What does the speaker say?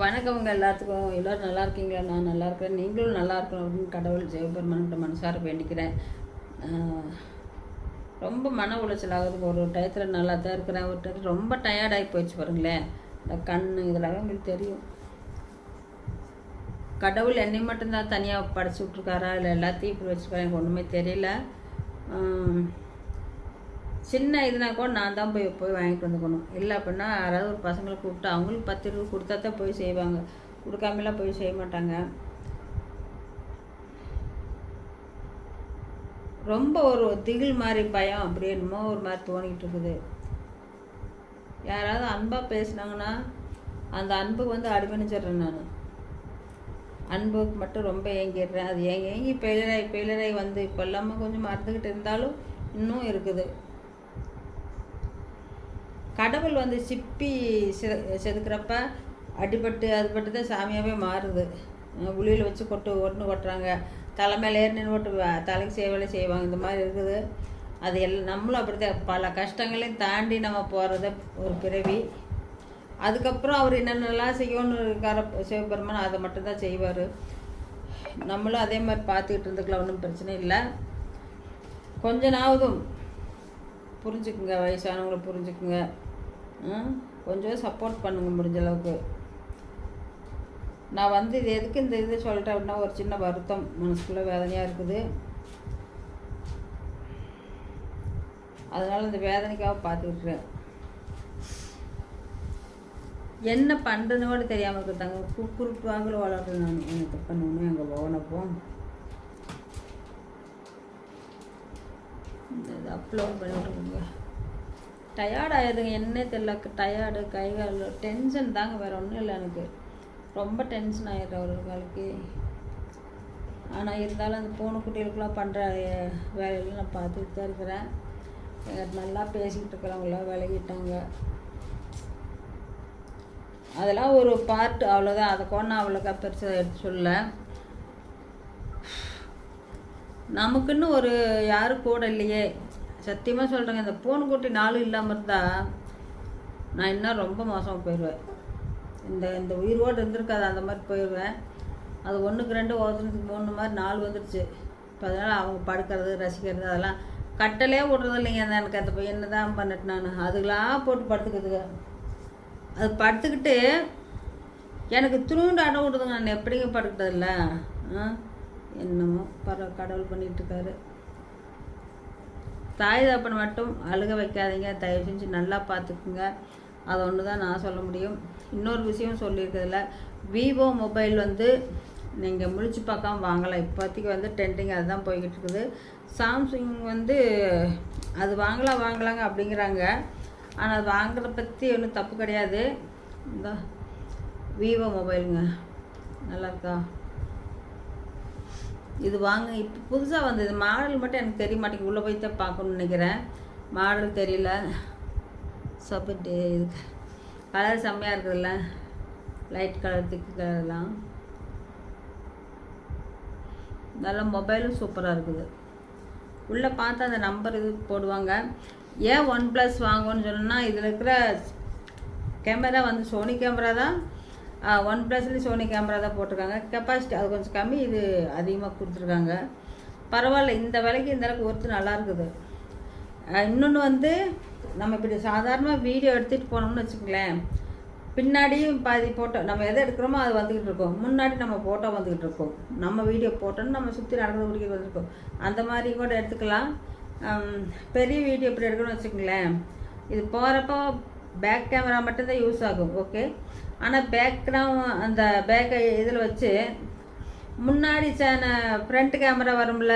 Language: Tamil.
வணக்கம்ங்க எல்லாத்துக்கும். எல்லோரும் நல்லா இருக்கீங்களா? நான் நல்லா இருக்கிறேன். நீங்களும் நல்லா இருக்கணும் அப்படின்னு கடவுள் ஜெயபெருமான்கிட்ட மனசார வேண்டிக்கிறேன். ரொம்ப மன உளைச்சல் ஆகுது ஒரு டயத்தில் நல்லா தான் இருக்கிறேன். ஒரு டயத்தில் ரொம்ப டயர்டாகி போயிடுச்சு பாருங்களேன். இந்த கண் இதெல்லாம் உங்களுக்கு தெரியும். கடவுள் என்னை மட்டும்தான் தனியாக படைச்சி விட்ருக்காரா இல்லை எல்லாத்தையும் இப்படி வச்சுருக்காரு எனக்கு ஒன்றுமே தெரியல. சின்ன இதுனா கூட நான் தான் போய் போய் வாங்கிட்டு வந்துக்கணும். இல்லை அப்படின்னா யாராவது ஒரு பசங்களை கூப்பிட்டு அவங்களுக்கு பத்து ரூபா கொடுத்தா தான் போய் செய்வாங்க. கொடுக்காமலாம் போய் செய்ய மாட்டாங்க. ரொம்ப ஒரு திகில் மாதிரி பயம் அப்படி என்னமோ ஒரு மாதிரி தோணிக்கிட்டு இருக்குது. யாராவது அன்பாக பேசுனாங்கன்னா அந்த அன்புக்கு வந்து அடிமணிச்சிடுறேன் நான். அன்புக்கு மட்டும் ரொம்ப ஏங்கிடுறேன். அது ஏங்கி ஏங்கி பெயிலராகி பெயிலராகி வந்து இப்போ இல்லாமல் கொஞ்சம் மறந்துக்கிட்டு இருந்தாலும் இன்னும் இருக்குது. கடவுள் வந்து சிப்பி செ செதுக்கிறப்ப அடிபட்டு அதுபட்டு தான் சாமியாகவே மாறுது உளியில் வச்சு கொட்டு ஒன்று கொட்டுறாங்க. தலைமையில ஏறி நின்று ஓட்டு தலைக்கு சேவலை செய்வாங்க. இந்த மாதிரி இருக்குது. அது எல்லாம் நம்மளும் அப்படிதான் பல கஷ்டங்களையும் தாண்டி நம்ம போகிறது ஒரு பிறவி. அதுக்கப்புறம் அவர் என்னென்னலாம் செய்யணும்னு இருக்கார சிவபெருமான் அதை மட்டும்தான் செய்வார். நம்மளும் அதே மாதிரி பார்த்துக்கிட்டு இருந்துக்கலாம். ஒன்றும் பிரச்சனை இல்லை. கொஞ்ச நாவதும் புரிஞ்சுக்குங்க. வயசானவங்களை புரிஞ்சுக்குங்க. கொஞ்சம் சப்போர்ட் பண்ணுங்கள் முடிஞ்ச அளவுக்கு. நான் வந்து இது எதுக்கு இந்த இது சொல்லிட்டேன் அப்படின்னா ஒரு சின்ன வருத்தம். மனசுக்குள்ளே வேதனையாக இருக்குது. அதனால் இந்த வேதனைக்காக பார்த்துக்கிட்டுறேன் என்ன பண்ணுறதுன்னு கூட தெரியாமல் இருக்கிறாங்க குறுக்கு வாங்கல வளர்றேன் நான் எனக்கு பண்ணணும் எங்கள் போனப்போ இது அப்லோட் பண்ணிட்டு டயர்ட் ஆயிடுதுங்க என்ன தெரியல டயர்டு கை கால் டென்ஷன் தாங்க வேறு ஒன்றும் இல்லை எனக்கு. ரொம்ப டென்ஷன் ஆயிடுறேன் அவர்களுக்கு ஆனால் இருந்தாலும் அந்த பூனைக்குட்டிகளுக்கெல்லாம் பண்ணுற வேலையெல்லாம் நான் பார்த்துட்டு தான் இருக்கிறேன். எங்கிட்ட நல்லா பேசிக்கிட்டு இருக்கிறவங்களாம் விலகிட்டாங்க. அதெல்லாம் ஒரு பார்ட் அவ்வளோதான் அதை கொண்டு அவ்வளோக்கா பெருசாக எடுத்து சொல்ல நமக்குன்னு ஒரு யாரும் கூட இல்லையே. சத்தியமாக சொல்கிறேங்க இந்த பூனைக்குட்டி நாளும் இல்லாமல் இருந்தால் நான் இன்னும் ரொம்ப மோசமாக போயிடுவேன் இந்த இந்த உயிரோடு இருந்திருக்காது அந்த மாதிரி போயிடுவேன் அது ஒன்றுக்கு ரெண்டு ஒருத்தனுக்கு மூணு மாதிரி நாலு வந்துடுச்சு. இப்போ அதனால் அவங்க படுக்கிறது ரசிக்கிறது அதெல்லாம் கட்டலே விடுறது இல்லைங்க. அந்த எனக்கு அந்த என்ன தான் பண்ணிட்டு நான் அதுகளாக போட்டு படுத்துக்கிறதுக்கு அது படுத்துக்கிட்டு எனக்கு துணுண்டு அடம் விடுதுங்க. நான் எப்படிங்க படுக்கிறதில்ல? என்னமோ பரவ கடவுள் பண்ணிட்டு இருக்காரு. தாய் தப்பன் மட்டும் அழுக வைக்காதீங்க. தயவு செஞ்சு நல்லா பார்த்துக்குங்க. அது ஒன்று தான் நான் சொல்ல முடியும். இன்னொரு விஷயம் சொல்லியிருக்கிறதுல விவோ மொபைல் வந்து நீங்கள் முழிச்சு பார்க்காம வாங்கலாம். இப்போதைக்கு வந்து டென்டிங் அதுதான் போய்கிட்டு இருக்குது சாம்சங் வந்து அது வாங்கலாம் வாங்கலாங்க அப்படிங்கிறாங்க. ஆனால் அது வாங்குறத பற்றி ஒன்றும் தப்பு கிடையாது. இந்த விவோ மொபைலுங்க. நல்லாயிருக்கா இது வாங்க இப்போ புதுசாக வந்தது. மாடல் மட்டும் எனக்கு தெரிய மாட்டேங்குது. உள்ளே போய் தான் பார்க்கணும்னு நினைக்கிறேன். மாடல் தெரியல. சப்பட்டு இதுக்கு. கலர் செம்மையாக இருக்குதுல்ல. லைட் கலர் திக்கு கலர்லாம் நல்ல மொபைலும் சூப்பராக இருக்குது. உள்ளே பார்த்தா அந்த நம்பர் இது போடுவாங்க. ஏன் ஒன் ப்ளஸ் வாங்கணும்னு சொன்னால் இதில் இருக்கிற கேமரா வந்து சோனி கேமரா தான். ஒன் ப்ளஸ்லேயும் சோனி கேமரா தான் போட்டிருக்காங்க. கெப்பாசிட்டி அது கொஞ்சம் கம்மி இது அதிகமாக கொடுத்துருக்காங்க. பரவாயில்ல இந்த விலைக்கு இந்த அளவுக்கு ஒருத்தர் நல்லா இருக்குது. இன்னொன்று வந்து நம்ம இப்படி சாதாரணமாக வீடியோ எடுத்துகிட்டு போனோம்னு வச்சுக்கங்களேன். பின்னாடியும் பாதி ஃபோட்டோ நம்ம எதை எடுக்கிறோமோ அது வந்துக்கிட்டு இருக்கோம். முன்னாடி நம்ம ஃபோட்டோ வந்துக்கிட்டு இருக்கோம். நம்ம வீடியோ போட்டோன்னு நம்ம சுற்றி நடந்து குடிக்க வந்துருக்கோம் அந்த மாதிரி கூட எடுத்துக்கலாம். பெரிய வீடியோ இப்படி எடுக்கணும்னு வச்சுக்கங்களேன். இது போகிறப்போ பேக் கேமரா மட்டும்தான் யூஸ் ஆகும் ஓகே ஆனால் பேக்ரவுண்ட் அந்த பேக்கை இதில் வச்சு முன்னாடி சேன ஃப்ரண்ட் கேமரா வரும்ல?